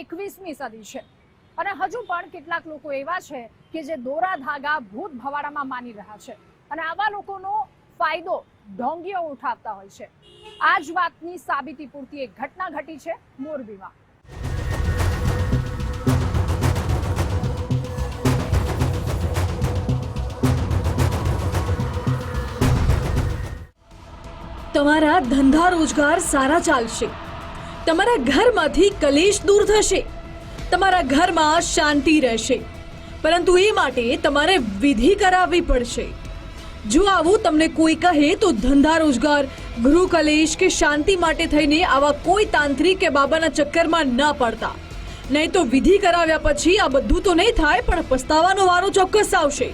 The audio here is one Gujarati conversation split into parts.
એકવીસમી સદી છે. અને હજુ પણ કેટલાક લોકો એવા છે કે જે દોરા ધાગા ભૂત ભવાડામાં માની રહ્યા છે. અને આવા લોકોનો ફાયદો ઢોંગીઓ ઉઠાવતા હોય છે. આ જ વાતની સાબિતી પૂરતી એક ઘટના ઘટી છે મોરબીમાં. તમારા ધંધા રોજગાર સારા ચાલશે. તમારા ઘરમાંથી કલેશ દૂર થશે. તમારા ઘરમાં શાંતિ રહેશે. પરંતુ એ માટે તમારે વિધિ કરાવવી પડશે. જો આવું તમને કોઈ કહે તો ધંધા રોજગાર, ગૃહ કલેશ કે શાંતિ માટે થઈને આવા કોઈ તાંત્રિક કે બાબાના ચક્કરમાં ન પડતા. નહીં તો વિધિ કરાવ્યા પછી આ બધું તો નહીં થાય, પણ પસ્તાવાનો વારો ચોક્કસ આવશે.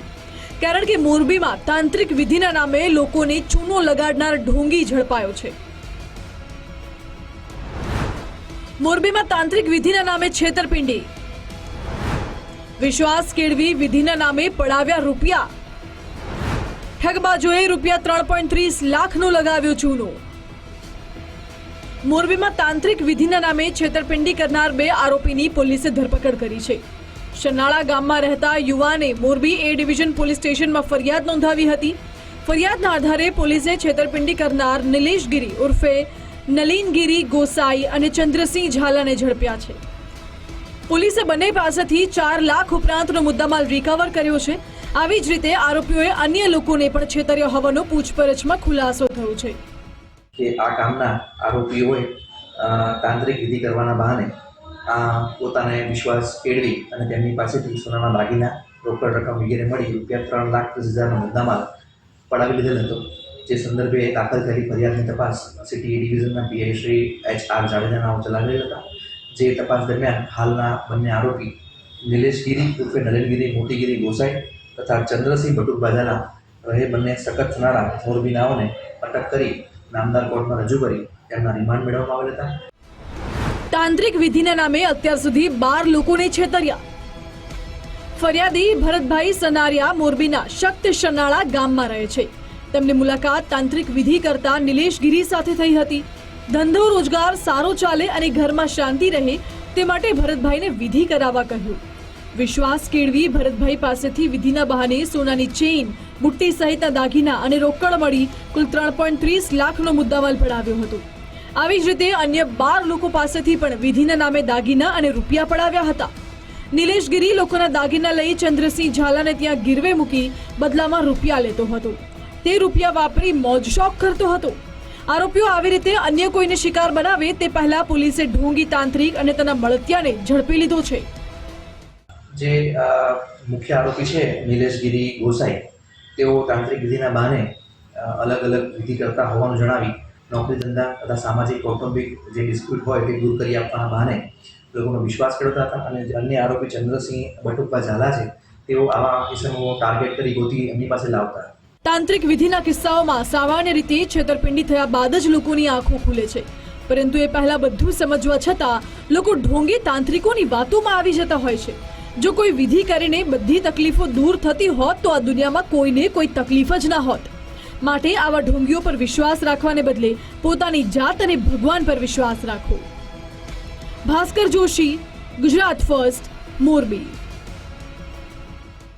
કારણ કે મોરબીમાં તાંત્રિક વિધિના નામે લોકોને ચૂનો લગાડનાર ઢોંગી ઝડપાયો છે. મોરબીમાં તાંત્રિક વિધિના નામે છેતરપિંડી. વિશ્વાસ કેળવી વિધિના નામે પડાવ્યા રૂપિયા. ઠગબાજોએ રૂપિયા ત્રણ પોઈન્ટ ત્રીસ લાખનું લગાવ્યું ચૂનું. મોરબીમાં તાંત્રિક વિધિના નામે છેતરપિંડી કરનાર બે આરોપીની પોલીસે ધરપકડ કરી છે. શનાળા ગામમાં રહેતા યુવાને મોરબી એ ડિવિઝન પોલીસ સ્ટેશનમાં ફરિયાદ નોંધાવી હતી. ફરિયાદના આધારે પોલીસે છેતરપિંડી કરનાર નિલેશ ગિરી ઉર્ફે નલીનગીરી, ગોસાઈ અને ચંદ્રસિંહ ઝાલાને ઝડપ્યા છે. પોલીસે બંને પાસેથી ચાર લાખ ઉપરાંતનો મુદ્દામાલ રિકવર કર્યો છે. આવી જ રીતે આરોપીઓએ અન્ય લોકોને પણ છેતર્યો હોવાનો પૂછપરછમાં ખુલાસો થયો છે. કે આ કામના આરોપીઓએ તાંત્રિક વિધિ કરવાના બહાને આ પોતાને વિશ્વાસ કેળવી અને તેમની પાસેથી સોનાના દાગીના, રોકડ રકમ વગેરે મળી રૂપિયા ત્રણ લાખ ત્રીસ હજારનો મુદ્દામાલ પડાવી લીધેલ હતો. જે સંદર્ભે દાખલ કરી ફરિયાદની તપાસ સિટી ડિવિઝનના પીઆઈ શ્રી એચ આર જાડેજાના ચલાવેલ હતા. જે તપાસ દરમિયાન હાલના બંને આરોપી નિલેશ ગીરી ઉર્ફે નરેનગીરી મોટીગીરી ગોસાઈ તથા ચંદ્રસિંહ ભટુકભા ઝાલા રહે બંને સખત થનારા મોરબીનાઓને અટક કરી નામદાર કોર્ટમાં રજૂ કરી તેમના રિમાન્ડ મેળવવામાં આવેલ હતા. તાંત્રિક વિધિના નામે અત્યાર સુધી બાર લોકોને છેતર્યા. ફરિયાદી ભરતભાઈ સનારિયા મોરબીના શક્ત શનાળા ગામમાં રહે છે. તેમની મુલાકાત તાંત્રિક વિધિ કરતા નિલેશ ગિરી સાથે થઈ હતી. ધંધો રોજગાર સારો ચાલે અને ઘરમાં શાંતિ રહે તે માટે ભરતભાઈને વિધિ કરાવવા કહ્યું. વિશ્વાસ કેળવી ભરતભાઈ પાસેથી વિધિના બહાને સોનાની ચેઇન, બુટ્ટી સહિતના દાગીના અને રોકડ મળી કુલ ત્રણ પોઈન્ટ ત્રીસ લાખનો મુદ્દામાલ પડાવ્યો હતો. આવી જ રીતે અન્ય બાર લોકો પાસેથી પણ વિધિના નામે દાગીના અને રૂપિયા પડાવ્યા હતા. નિલેશ ગિરી લોકોના દાગીના લઈ ચંદ્રસિંહ ઝાલાને ત્યાં ગીરવે મૂકી બદલામાં રૂપિયા લેતો હતો. તે રૂપિયા વાપરી મોજ શોખ કરતો હતો. આરોપીઓ આવી રીતે અન્ય કોઈને શિકાર બનાવે તે પહેલા પોલીસે ઢોંગી તાંત્રિક અને તેના મળતિયાને ઝડપી લીધો છે. જે મુખ્ય આરોપી છે, નિલેશગીરી ગોસાઈ, તેઓ તાંત્રિક વિધિના બહાને અલગ અલગ વિધિ કરતા હોવાનું જણાવી નોકરી ધંધા તથા સામાજિક, કૌટુંબિક જે ડિસ્પ્યુટ હોય તે દૂર કરી આપવાના બહાને લોકોનો વિશ્વાસ કરતા હતા અને અન્ય આરોપી ચંદ્રસિંહ બટુપ્પા ઝાલા છે, તેઓ આવા કિસ્સાઓ ટાર્ગેટ કરી ગોતી એમની પાસે લાવતા તાંત્રિક વિધિના કિસ્સાઓમાં સામાન્ય રીતે છેતરપિંડી થયા બાદ જ લોકોની આંખો ખુલે છે. પરંતુ એ પહેલા બધું સમજવા છતાં લોકો ઢોંગી તાંત્રિકોની વાતોમાં આવી જતા હોય છે. જો કોઈ વિધિ કરીને બધી તકલીફો દૂર થતી હોત તો આ દુનિયામાં કોઈને કોઈ તકલીફ જ ના હોત. માટે આવા ઢોંગીઓ પર વિશ્વાસ રાખવાને બદલે પોતાની જાત અને ભગવાન પર વિશ્વાસ રાખો. ભાસ્કર જોશી, ગુજરાત ફર્સ્ટ, મોરબી.